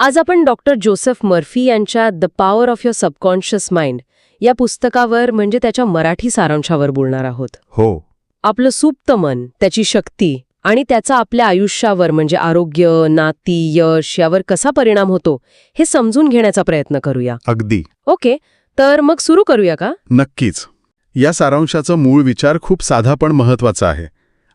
आज आपण doctor Joseph Murphy यांच्या the power of your subconscious mind या पुस्तकावर म्हणजे त्याच्या मराठी सारांशावर बोलणार आहोत. हो. आपलं सुप्त मन त्याची शक्ती आणि त्याचा आपल्या आयुष्यावर म्हणजे आरोग्य नाती यश यावर कसा परिणाम होतो हे समजून घेण्याचा प्रयत्न करूया. अगदी. ओके तर मग सुरू करूया का? नक्कीच. या सारांशाचा मूळ विचार खूप साधा पण महत्त्वाचा आहे.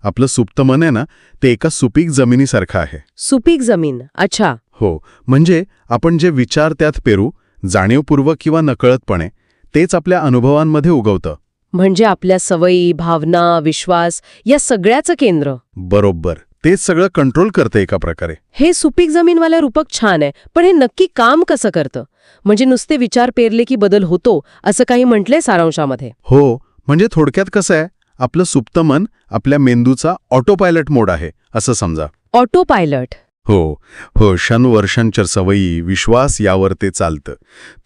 आपलं सुप्त मन आहे ना ते एका सुपीक जमिनीसारखं आहे. सुपीक जमीन. अच्छा. हो म्हणजे आपण जे विचार त्यात पेरू जाणीवपूर्वक किंवा नकळतपणे तेच आपल्या अनुभवांमध्ये उगवतं. म्हणजे आपल्या सवयी भावना विश्वास या सगळ्याचं केंद्र. बरोबर. तेच सगळं कंट्रोल करते एका प्रकारे. हे सुपीक जमीनवाल्या रूपक छान आहे पण हे नक्की काम कसं करतं? म्हणजे नुसते विचार पेरले की बदल होतो असं काही म्हटलंय सारांशामध्ये? हो म्हणजे थोडक्यात कसं आहे आपलं सुप्त मन आपल्या मेंदूचा ऑटो पायलट मोड आहे असं समजा. ऑटो पायलट हो हो वर्षांच्या सवयी विश्वास यावर ते चालतं.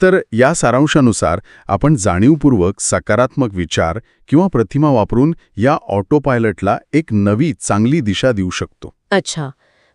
तर या सारांशानुसार आपण जाणीवपूर्वक सकारात्मक विचार किंवा प्रतिमा वापरून या ऑटो पायलटला एक नवी चांगली दिशा देऊ शकतो. अच्छा.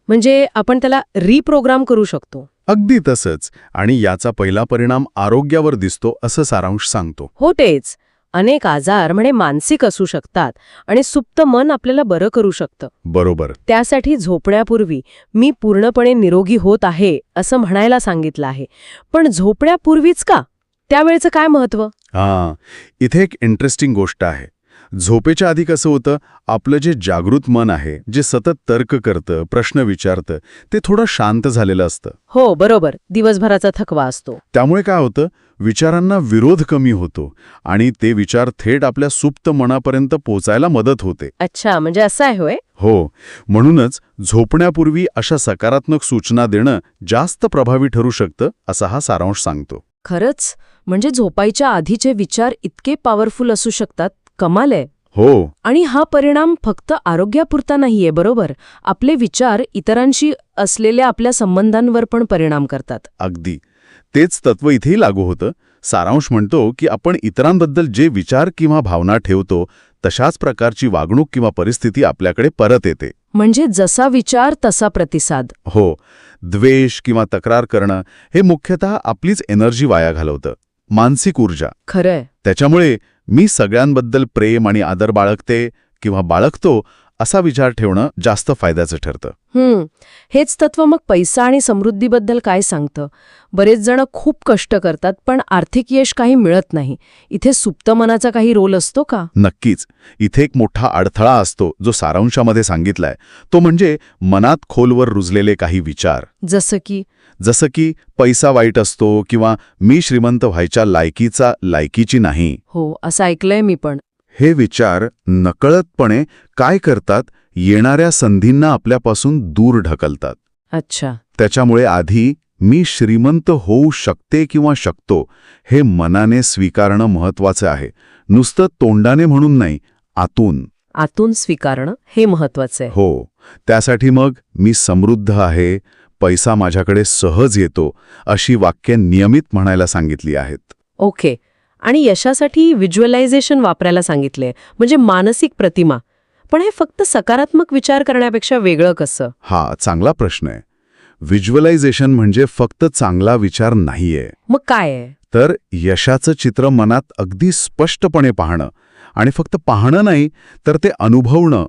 म्हणजे आपण त्याला रिप्रोग्राम करू शकतो. अगदी तसंच. आणि याचा पहिला परिणाम आरोग्यावर दिसतो असं सारांश सांगतो. हो तेच. अनेक आजार म्हणजे मानसिक असू शकतात आणि सुप्त मन आपल्याला बरं करू शकतं. बरोबर. त्यासाठी झोपण्यापूर्वी मी पूर्णपणे निरोगी होत आहे असं म्हणायला सांगितलं आहे. पण झोपण्यापूर्वीच का? त्यावेळेचं काय महत्त्व हां इथे एक इंटरेस्टिंग गोष्ट आहे. झोपेच्या आधी कसं होतं? आपलं जे जागृत मन आहे जे सतत तर्क करतं प्रश्न विचारतं ते थोडं शांत झालेलं असतं. हो बरोबर. दिवसभराचा थकवा असतो. त्यामुळे काय होतं? विचारांना विरोध कमी होतो आणि ते विचार थेट आपल्या सुप्त मनापर्यंत पोचायला मदत होते. अच्छा म्हणजे असं आहे होय? हो. म्हणूनच झोपण्यापूर्वी अशा सकारात्मक सूचना देणं जास्त प्रभावी ठरू शकतं असा हा सारांश सांगतो. खरंच? म्हणजे झोपायच्या आधीचे विचार इतके पॉवरफुल असू शकतात? कमाल आहे. हो. आणि हा परिणाम फक्त आरोग्यापुरता नाहीये बरोबर? आपले विचार इतरांशी असलेल्या आपल्या संबंधांवर पण परिणाम करतात. अगदी. तेच तत्व इथेही लागू होतं. सारांश म्हणतो की आपण इतरांबद्दल जे विचार किंवा भावना ठेवतो तशाच प्रकारची वागणूक किंवा परिस्थिती आपल्याकडे परत येते. म्हणजे जसा विचार तसा प्रतिसाद. हो. द्वेष किंवा तक्रार करणं हे मुख्यतः आपलीच एनर्जी वाया घालवतं. मानसिक ऊर्जा. खरंय. त्याच्यामुळे मी सगळ्यांबद्दल प्रेम आणि आदर बाळगते किंवा बाळगतो असा विचार ठेवणं जास्त फायद्याचं ठरतं. हम्म. हेच तत्व मग पैसा आणि समृद्धीबद्दल काय सांगतं? बरेच जण खूप कष्ट करतात पण आर्थिक यश काही मिळत नाही. इथे सुप्त मनाचा काही रोल असतो का? नक्कीच. इथे एक मोठा अडथळा असतो जो सारांशामध्ये सांगितलाय. तो म्हणजे मनात खोलवर रुजलेले काही विचार. जसं की? जसं की पैसा वाईट असतो किंवा मी श्रीमंत व्हायच्या लायकीचा लायकीची नाही. हो असं ऐकलंय मी पण. हे विचार नकळतपणे काय करतात येणाऱ्या संधींना आपल्यापासून दूर ढकलतात. अच्छा. त्याच्यामुळे आधी मी श्रीमंत होऊ शकते किंवा शकतो हे मनाने स्वीकारणं महत्वाचं आहे. नुसतं तोंडाने म्हणून नाही आतून. आतून स्वीकारणं हे महत्वाचं आहे. हो. त्यासाठी मग मी समृद्ध आहे पैसा माझ्याकडे सहज येतो अशी वाक्य नियमित म्हणायला सांगितली आहेत. ओके. आणि यशासाठी व्हिज्युअलायझेशन वापरायला सांगितले. म्हणजे मानसिक प्रतिमा. पण हे फक्त सकारात्मक विचार करण्यापेक्षा वेगळं कसं? हा चांगला प्रश्न आहे. व्हिज्युअलायझेशन म्हणजे फक्त चांगला विचार नाहीये. मग काय आहे? तर यशाचं चित्र मनात अगदी स्पष्टपणे पाहणं. आणि फक्त पाहणं नाही तर ते अनुभवणं.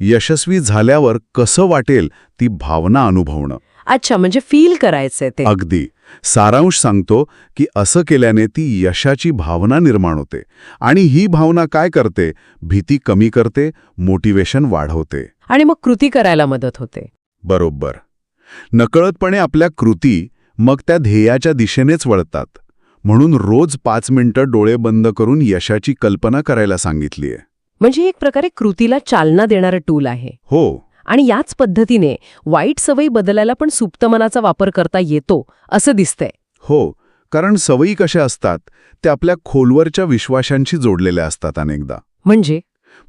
यशस्वी झाल्यावर कसं वाटेल ती भावना अनुभवणं. अच्छा म्हणजे फील करायचंय ते. अगदी. सारांश सांगतो की असं केल्याने ती यशाची भावना निर्माण होते आणि ही भावना काय करते? भीती कमी करते मोटिवेशन वाढवते. आणि मग कृती करायला मदत होते. बरोबर. नकळतपणे आपल्या कृती मग त्या ध्येयाच्या दिशेनेच वळतात. म्हणून रोज पाच मिनिटं डोळे बंद करून यशाची कल्पना करायला सांगितलीय. म्हणजे एक प्रकारे कृतीला चालना देणारं टूल आहे. हो. आणि याच पद्धतीने वाईट सवयी बदलायला पण सुप्त मनाचा वापर करता येतो असं दिसतंय. हो कारण सवयी कशा असतात त्या आपल्या खोलवरच्या विश्वासांशी जोडलेल्या असतात अनेकदा. म्हणजे?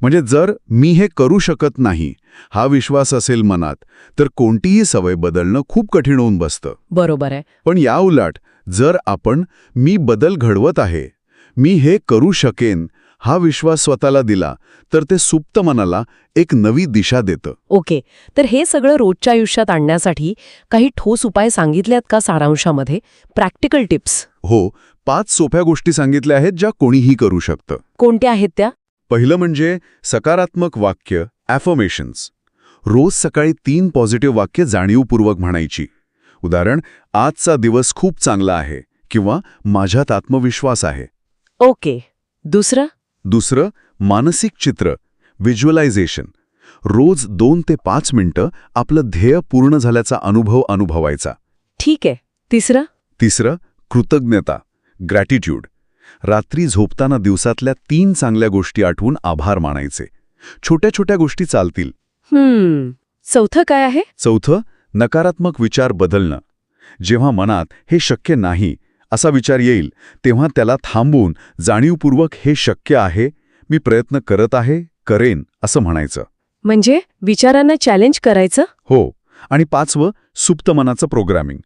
म्हणजे जर मी हे करू शकत नाही हा विश्वास असेल मनात तर कोणतीही सवय बदलणं खूप कठीण होऊन बसतं. बरोबर आहे. पण या उलट जर आपण मी बदल घडवत आहे मी हे करू शकेन हा विश्वास स्वतःला दिला तर ते सुप्त मनाला एक नवी दिशा देतं. ओके तर हे सगळं रोजच्या आयुष्यात आणण्यासाठी काही ठोस उपाय सांगितल्यात का सारांशामध्ये? प्रॅक्टिकल टिप्स हो पाच सोप्या गोष्टी सांगितल्या आहेत ज्या कोणीही करू शकतं. कोणत्या आहेत त्या? पहिलं म्हणजे सकारात्मक वाक्य ॲफर्मेशन्स रोज सकाळी तीन पॉझिटिव्ह वाक्य जाणीवपूर्वक म्हणायची. उदाहरण आजचा दिवस खूप चांगला आहे किंवा माझ्यात आत्मविश्वास आहे. ओके दुसरं? दुसरं मानसिक चित्र व्हिज्युअलायझेशन. रोज दोन ते पाच मिनिटं आपलं ध्येय पूर्ण झाल्याचा अनुभव अनुभवायचा. ठीक. आहे तिसरं? तिसरं कृतज्ञता ग्रॅटिट्यूड रात्री झोपताना दिवसातल्या तीन चांगल्या गोष्टी आठवून आभार मानायचे. छोट्या छोट्या गोष्टी चालतील. चौथं काय आहे? चौथं नकारात्मक विचार बदलणं. जेव्हा मनात हे शक्य नाही असा विचार येईल तेव्हा त्याला थांबवून जाणीवपूर्वक हे शक्य आहे मी प्रयत्न करत आहे करेन असं म्हणायचं. म्हणजे विचारांना चॅलेंज करायचं? हो आणि पाचवं सुप्त मनाचं प्रोग्रामिंग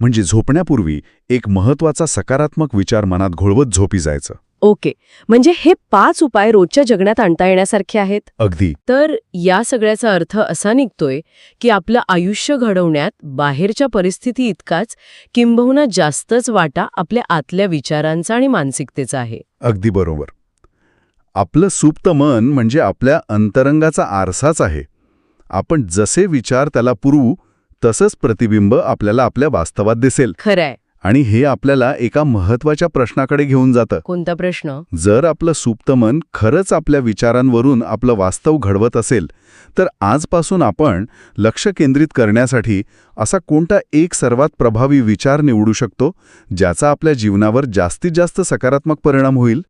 म्हणजे झोपण्यापूर्वी एक महत्त्वाचा सकारात्मक विचार मनात घोळवत झोपी जायचं. ओके. म्हणजे हे पाच उपाय रोजच्या जगण्यात आणता येण्यासारखे आहेत? अगदी. तर या सगळ्याचा अर्थ असा निघतोय की आपलं आयुष्य घडवण्यात बाहेरच्या परिस्थिती इतकाच किंबहुना जास्तच वाटा आपल्या आतल्या विचारांचा आणि मानसिकतेचा आहे. अगदी बरोबर. आपलं सुप्त मन म्हणजे आपल्या अंतरंगाचा आरसाच आहे. आपण जसे विचार त्याला पुरवू तसंच प्रतिबिंब आपल्याला आपल्या वास्तवात दिसेल. खरंय. आणि हे आपल्याला एका महत्त्वाच्या प्रश्नाकडे घेऊन जातं. कोणता प्रश्न? जर आपलं सुप्त मन खरंच आपल्या विचारांवरून आपलं वास्तव घडवत असेल तर आजपासून आपण लक्ष केंद्रित करण्यासाठी असा कोणता एक सर्वात प्रभावी विचार निवडू शकतो ज्याचा आपल्या जीवनावर जास्तीत जास्त सकारात्मक परिणाम होईल?